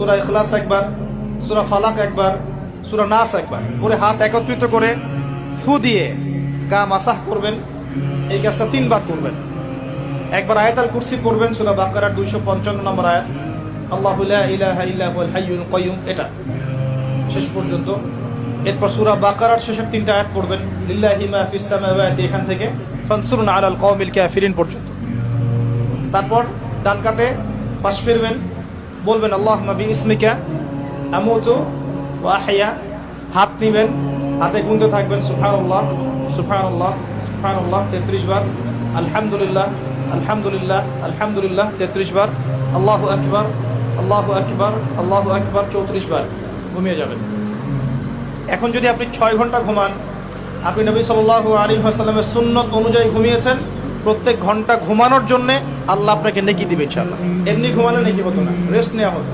সুরা ইখলাস একবার, সুরা ফালাক একবার, সুরা নাস একবার। করে হাত একত্রিত করে ফু দিয়ে গা মাসাহ করবেন, এই কাজটা তিনবার করবেন। একবার আয়াতাল কুরসি পড়বেন, সুরা বাকারার দুইশো পঞ্চান্ন নম্বর আয়াত। আল্লাহ ইলাহা ইল্লা হুয়াল হাইয়ুল কাইয়ুম, এটা। শেষ পর্যন্ত। এরপর সুরা বাকারার শেষের তিনটা আয়াত পড়বেন। লিল্লাহি মা ফিস সামাওয়াতি, এখান থেকে ফানসুরুন আলাল কওমিল কাফিরিন পর্যন্ত। তারপর ডান কাতে পাশ ফিরবেন। বলবেন আল্লাহ নবী ইসমিকা আমুতু ওয়া আহইয়া। হাত নিবেন, হাতে গুনতে থাকবেন, সুবহানাল্লাহ সুবহানাল্লাহ সুবহানাল্লাহ 33 বার। আলহামদুলিল্লাহ আলহামদুলিল্লাহ আলহামদুলিল্লাহ 33 বার। আল্লাহ আকবার আল্লাহ আকবার আল্লাহ আকবার 34 বার। ঘুমিয়ে যাবেন। এখন যদি আপনি ছয় ঘণ্টা ঘুমান, আপনি নবী সাল্লাহ আলী আসাল্লামের সুন্নত অনুযায়ী ঘুমিয়েছেন প্রত্যেক ঘণ্টা ঘুমানোর জন্য আল্লাহ আপনাকে নেকি দিবে ইনশাল্লাহ এমনি ঘুমালে নেকি হতো না রেস্ট নেওয়া হতো।